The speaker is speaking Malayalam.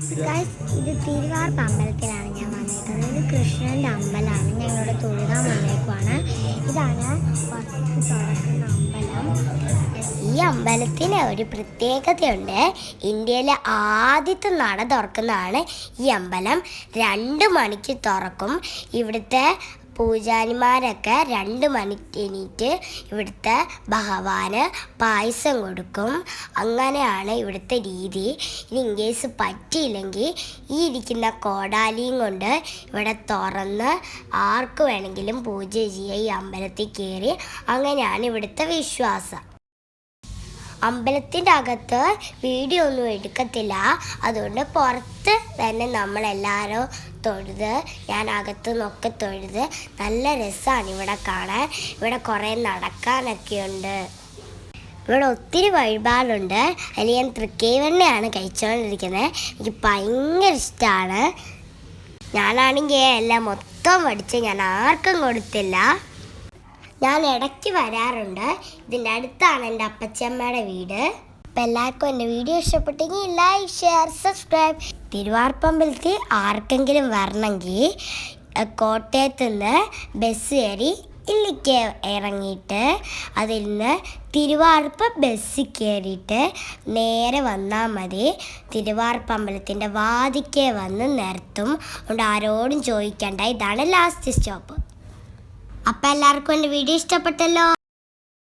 ഇത് തിരുവാർപ്പ് അമ്പലത്തിലാണ് ഞാൻ വന്നേക്കുന്നത് ഇത് കൃഷ്ണന്റെ അമ്പലമാണ്. ഞങ്ങളുടെ തൊഴുതാൻ വന്നേക്കുവാണ് ഇതാണ് അമ്പലം. ഈ അമ്പലത്തിന് ഒരു പ്രത്യേകതയുണ്ട്. ഇന്ത്യയിലെ ആദ്യത്തെ നട തുറക്കുന്നതാണ് ഈ അമ്പലം. രണ്ട് മണിക്ക് തുറക്കും. ഇവിടുത്തെ പൂജാരിമാരൊക്കെ രണ്ട് മണിക്ക് എണീറ്റ് ഇവിടുത്തെ ഭഗവാന് പായസം കൊടുക്കും. അങ്ങനെയാണ് ഇവിടുത്തെ രീതി. ഇനി ഇൻ കേസ് പറ്റിയില്ലെങ്കിൽ ഈ ഇരിക്കുന്ന കോടാലിയും കൊണ്ട് ഇവിടെ തുറന്ന് ആർക്ക് വേണമെങ്കിലും പൂജ ചെയ്യുക ഈ അമ്പലത്തിൽ കയറി. അങ്ങനെയാണ് ഇവിടുത്തെ വിശ്വാസം. അമ്പലത്തിന്റെ അകത്ത് വീഡിയോ ഒന്നും എടുക്കത്തില്ല. അതുകൊണ്ട് പുറത്ത് തന്നെ നമ്മളെല്ലാവരും തൊഴുത് ഞാൻ അകത്ത് നിന്നൊക്കെ തൊഴുത്. നല്ല രസമാണ് ഇവിടെ കാണാൻ. ഇവിടെ കുറേ നടക്കാനൊക്കെ ഉണ്ട്. ഇവിടെ ഒത്തിരി വഴിപാടുണ്ട്. അതിൽ ഞാൻ തൃക്കേവണ്ണയാണ് കഴിച്ചുകൊണ്ടിരിക്കുന്നത് എനിക്ക് ഭയങ്കര ഇഷ്ടമാണ് ഞാനാണെങ്കിൽ എല്ലാം മൊത്തം പഠിച്ച് ഞാൻ ആർക്കും കൊടുത്തില്ല. ഞാൻ ഇടയ്ക്ക് വരാറുണ്ട്. ഇതിന്റെ അടുത്താണ് എന്റെ അപ്പച്ചമ്മയുടെ വീട്. അപ്പം എല്ലാവർക്കും എന്റെ വീഡിയോ ഇഷ്ടപ്പെട്ടെങ്കിൽ ലൈക്ക് ഷെയർ സബ്സ്ക്രൈബ് തിരുവാർപ്പമ്പലത്തിൽ ആർക്കെങ്കിലും വരണമെങ്കിൽ കോട്ടയത്തു നിന്ന് ബസ് കയറി ഇല്ലിക്ക് ഇറങ്ങിയിട്ട് അതിൽ നിന്ന് തിരുവാർപ്പ് ബസ് കയറിയിട്ട് നേരെ വന്നാൽ മതി. തിരുവാർപ്പ് അമ്പലത്തിന്റെ വാതിക്കെ വന്ന് നിർത്തും. അതുകൊണ്ട് ആരോടും ചോദിക്കണ്ട. ഇതാണ് ലാസ്റ്റ് സ്റ്റോപ്പ് അപ്പം എല്ലാവർക്കും എന്റെ വീഡിയോ ഇഷ്ടപ്പെട്ടല്ലോ.